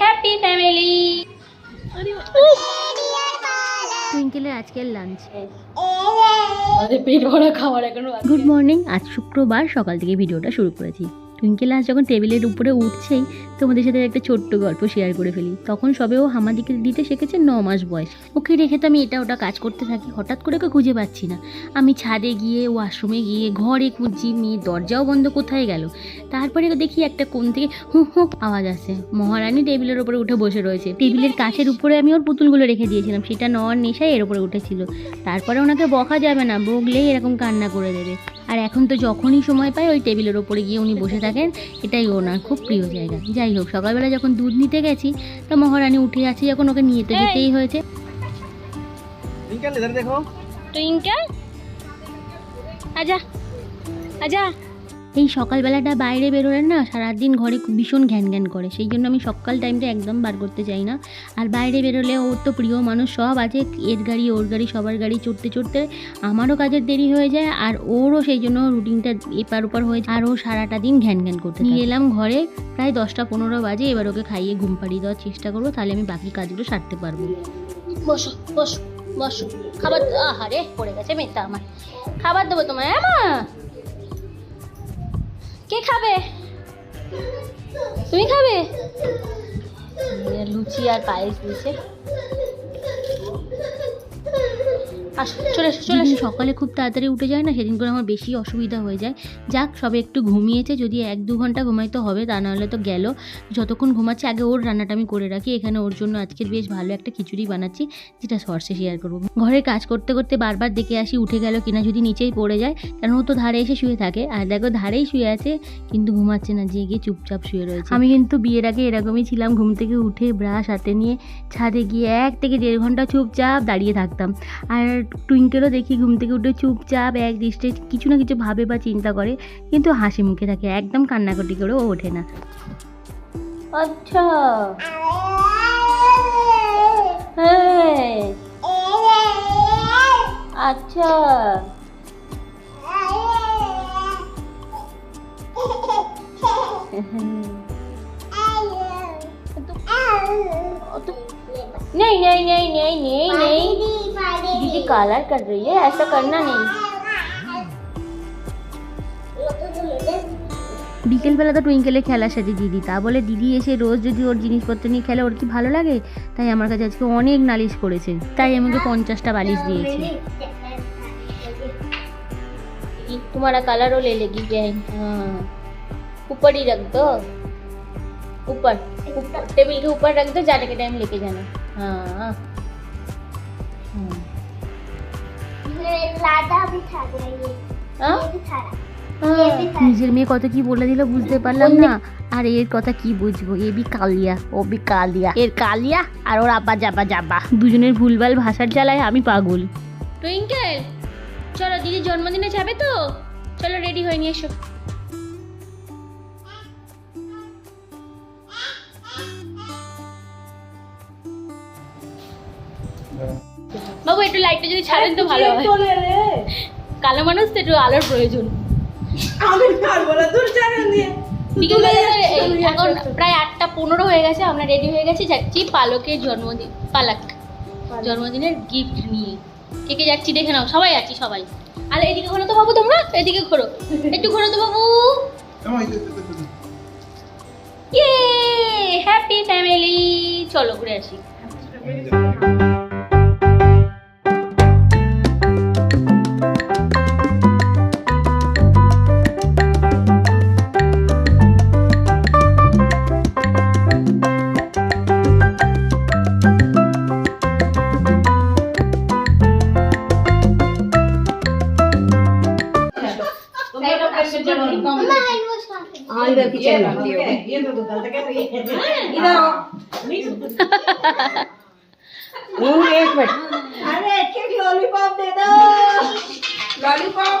Happy family টুইঙ্কেলের আজকের lunch আমাদের পেট ভরা খাবার এখনও গুড মর্নিং আজ শুক্রবার সকাল থেকে ভিডিওটা শুরু করেছি। টুইঙ্কেল আজ যখন টেবিলের উপরে উঠছেই তোমাদের সাথে একটা ছোট্ট গল্প শেয়ার করে ফেলি। তখন সবে ও হামাদিকে দিতে শিখেছে ন মাস বয়স। ওকে রেখে তো আমি এটা ওটা কাজ করতে থাকি, হঠাৎ করে ওকে খুঁজে পাচ্ছি না। আমি ছাদে গিয়ে, ওয়াশরুমে গিয়ে, ঘরে খুঁজছি, মেয়ে দরজাও বন্ধ কোথায় গেল? তারপরে দেখি একটা কোন থেকে হু হু আওয়াজ আসে। মহারানী টেবিলের উপরে উঠে বসে রয়েছে। টেবিলের কাছের উপরে আমি ওর পুতুলগুলো রেখে দিয়েছিলাম। সেটা নেওয়ার নেশায় এর উপরে উঠেছিল। তারপরে ওনাকে বকা যাবে না, বকলেই এরকম কান্না করে দেবে। আর এখন তো যখনই সময় পায় ওই টেবিলের ওপরে গিয়ে উনি বসে থাকেন। এটাই ওনার খুব প্রিয় জায়গা। যাই হোক সকালবেলা যখন দুধ নিতে গেছি তো মহারানী উঠে আছে যখন ওকে নিয়ে তো যেতেই হয়েছে। দেখো। আজা আজা এই সকালবেলাটা বাইরে বেরোলে না সারাদিন ঘরে ভীষণ ঘ্যান ঘ্যান করে। সেই জন্য আমি সকাল টাইমটা একদম বার করতে চাই না। আর বাইরে বেরোলে ওর তো প্রিয় মানুষ সব আছে এর গাড়ি ওর গাড়ি সবার গাড়ি চড়তে চড়তে আমারও কাজের দেরি হয়ে যায় আর ওরও সেই জন্য রুটিনটা এপার ওপার হয়ে আর ও সারাটা দিন ঘ্যান ঘ্যান করতে নিয়ে এলাম ঘরে প্রায় দশটা পনেরো বাজে এবার ওকে খাইয়ে ঘুম পাড়িয়ে দেওয়ার চেষ্টা করব তাহলে আমি বাকি কাজগুলো সারতে পারব। বসো বসো বসো। খাবার আহারে পড়ে গেছে মেয়েটা আমার। খাবার দেবো তোমায় হ্যাঁ মা? কে খাবে? তুমি খাবে? লুচি আর পায়েস দিয়েছে। আসো চলে এসো চলে এসো। সকালে খুব তাড়াতাড়ি উঠে যায় না সেদিন করে আমার বেশি অসুবিধা হয়ে যায়। যাক সবে একটু ঘুমিয়েছে যদি এক দু ঘণ্টা ঘুমাইতে হবে তা নাহলে তো গেল। যতক্ষণ ঘুমাচ্ছে আগে ওর রান্নাটা আমি করে রাখি। এখানে ওর জন্য আজকের বেশ ভালো একটা খিচুড়ি বানাচ্ছি যেটা সর্ষে শেয়ার করব। ঘরে কাজ করতে করতে বারবার দেখে আসি উঠে গেল কিনা যদি নিচেই পড়ে যায় কারণ ও তো ধারে এসে শুয়ে থাকে। আর দেখো ধারেই শুয়ে আছে কিন্তু ঘুমাচ্ছে না জেগে চুপচাপ শুয়ে রয়েছে। আমি কিন্তু বিয়ের আগে এরকমই ছিলাম ঘুম থেকে উঠে ব্রাশ হাতে নিয়ে ছাদে গিয়ে এক থেকে দেড় ঘণ্টা চুপচাপ দাঁড়িয়ে থাকতাম। আর টুইঙ্কেলও দেখি ঘুম থেকে উঠে চুপচাপ এক দৃষ্টে কিছু না কিছু ভাবে বা চিন্তা করে কিন্তু হাসি মুখে থাকে একদম কান্নাকাটি করেও ওঠে না। আচ্ছা। হ্যাঁ। আচ্ছা। নেই নেই নেই নেই নেই নেই। दीदी कलर कर रही है ऐसा करना नहीं বিকেলবেলা তো টুইঙ্কেলে খেলার সাথে দিদি তা বলে দিদি এসে রোজ যদি ওর জিনিসপত্র নিয়ে খেলে ওর কি ভালো লাগে তাই আমার কাছে আজকে অনেক নালিশ করেছে তাই আমি ওকে পঞ্চাশটা বালিশ দিয়েছি तुम्हारा कलर वो ले लेगी क्या हाँ ऊपर ही रख दो ऊपर ऊपर टेबल के ऊपर रख दो जाने के टाइम लेके जाना हाँ हाँ। নিজের মেয়ে কত কি বলে দিল বুঝতে পারলাম না। আর এর কথা কি বুঝব? এ বি কালিয়া ও বি কালিয়া। এর কালিয়া আর ওর আব্বা যাবা যাবা দুজনের ভুলভাল ভাষার চালায় আমি পাগল। টুইঙ্কেল চলো দিদির জন্মদিনে যাবে তো? চলো রেডি হয়ে নিয়ে এসো। বাবু একটু লাইটটা যদি ছাড়েন তো ভালো হয়। কালো মানুষ তো একটু আলোর প্রয়োজন। বিকেলবেলা এই এখন প্রায় আটটা পনেরো হয়ে গেছে আমরা রেডি হয়ে গেছি যাচ্ছি পালকের জন্মদিন পালাক জন্মদিনের গিফট নিয়ে। কে কে যাচ্ছি দেখে নাও সবাই যাচ্ছি সবাই। আর এদিকে ঘোরো তো বাবু তোমরা এদিকে ঘোরো। একটু ঘোরো তো বাবু। ইয়ে হ্যাপি ফ্যামিলি চলো ঘুরে আসি। इधर किचन में होती होगी ये तो गलत कह रही है इधर आओ नहीं एक मिनट अरे क्यों लॉलीपॉप दे दो lollipop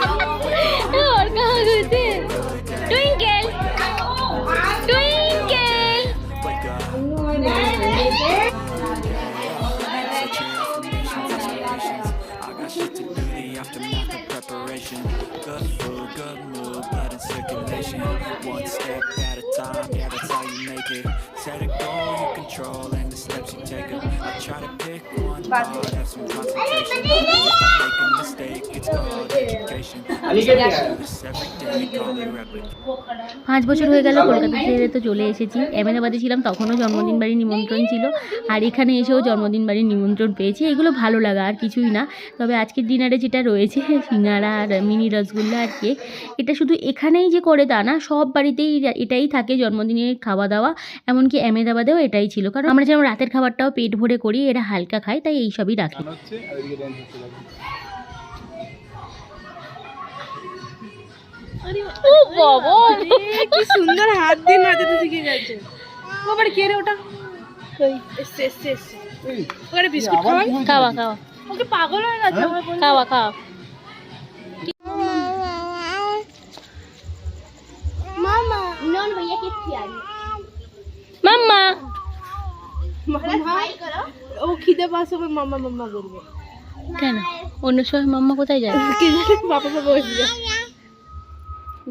good mood, blood in circulation. One step at a time, yeah, that's how you make it. Set a goal you control and the steps you take. I try to pick one part, have some concentration. If I make a mistake, it's called পাঁচ বছর হয়ে গেল, কলকাতা ছেড়ে তো চলে এসেছি। আহমেদাবাদে ছিলাম, তখনও জন্মদিন বাড়ির নিমন্ত্রণ ছিল। আর এখানে এসেও জন্মদিন বাড়ির নিমন্ত্রণ পেয়েছি। এগুলো ভালো লাগা, আর কিছুই না। তবে আজকের ডিনারে যেটা রয়েছে, সিঙ্গারা আর মিনি রসগোল্লা আর কেক, এটা শুধু এখানেই যে করে তা না, সব বাড়িতেই এটাই থাকে জন্মদিনের খাওয়া দাওয়া এমনকি আহমেদাবাদেও এটাই ছিল। কারণ আমরা যেমন রাতের খাবারটাও পেট ভরে করি, এরা হালকা খায়, তাই এইসবই রাখে। ও বাবা কি সুন্দর হাত দিয়ে নাচাতে শিখে গেছে বাবার কে রে ওটা? এসছে এসছে এসছে। ওখানে বিস্কুট খাওয়াই খাওয়া খাওয়া। ওকে পাগল হয়ে গেছে। মাম্মা। ও খিদে পাচ্ছে মাম্মা মাম্মা বলবে। কেন? অন্য সময় মাম্মা কোথায় যায়? বাবা বাবা বসবে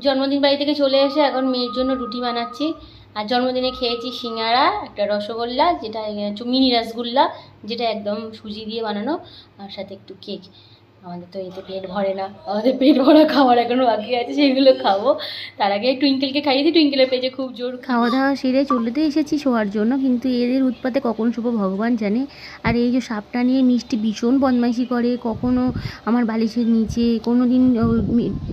জন্মদিন বাড়ি থেকে চলে এসে এখন মেয়ের জন্য রুটি বানাচ্ছি। আর জন্মদিনে খেয়েছি সিঙ্গারা, একটা রসগোল্লা, যেটা, মিনি রসগোল্লা, যেটা একদম সুজি দিয়ে বানানো, আর সাথে একটু কেক। আমাদের তো এতে পেট ভরে না, আমাদের পেট ভরা খাবার এখনও বাকি আছে সেগুলো খাব। তার আগে টুইঙ্কেলকে খাইয়ে দিই, টুইঙ্কেলের পেজে খুব জোর খাওয়া। দাওয়া সেরে চলে তো এসেছি শোয়ার জন্য, কিন্তু এদের উৎপাতে কখন শুভ ভগবান জানে। আর এই যে সাপটা নিয়ে মিষ্টি ভীষণ বদমাইশি করে, কখনো আমার বালিশের নিচে কোনো দিন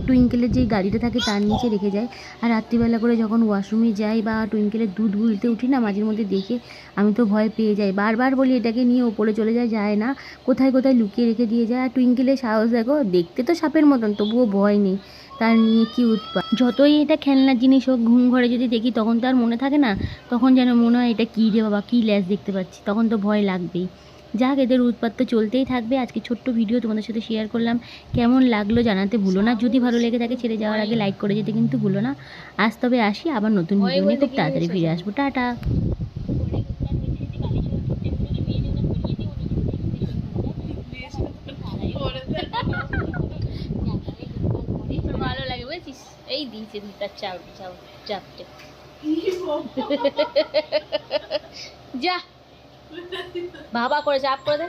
টুইঙ্কেলের যে গাড়িটা থাকে তার নিচে রেখে যায়। আর রাত্রিবেলা করে যখন ওয়াশরুমে যাই বা টুইঙ্কেলের দুধ গুলতে উঠি না মাঝে মধ্যে দেখে, আমি তো ভয় পেয়ে যাই। বারবার বলি এটাকে নিয়ে ওপরে চলে যায় যায় না, কোথায় কোথায় লুকিয়ে রেখে দিয়ে যায়। আর টুইঙ্কেলের সাহস দেখো দেখতে তো সাপের মতন তবুও ভয় নেই। তার নিয়ে কি উৎপাত? যতই এটা খেলনার জিনিস হোক ঘুম ঘরে যদি দেখি তখন তো আর মনে থাকে না তখন যেন মনে হয় এটা কী রে বাবা কী ল্যাস দেখতে পাচ্ছি তখন তো ভয় লাগবেই। যাক এদের উৎপাত তো চলতেই থাকবে। আজকে ছোট্ট ভিডিও তোমাদের সাথে শেয়ার করলাম। কেমন লাগল জানাতে ভুলো না। যদি ভালো লেগে থাকে ছেড়ে যাওয়ার আগে লাইক করে যেতে কিন্তু ভুলো না। আজ তবে আসি আবার নতুন ভিডিও নিয়ে খুব তাড়াতাড়ি ফিরে আসব। টাটা ভালো লাগে বুঝেছিস দিয়েছে দুটা চাপ চাপ চাপটে যা। বাবা করে চাপ করে দে।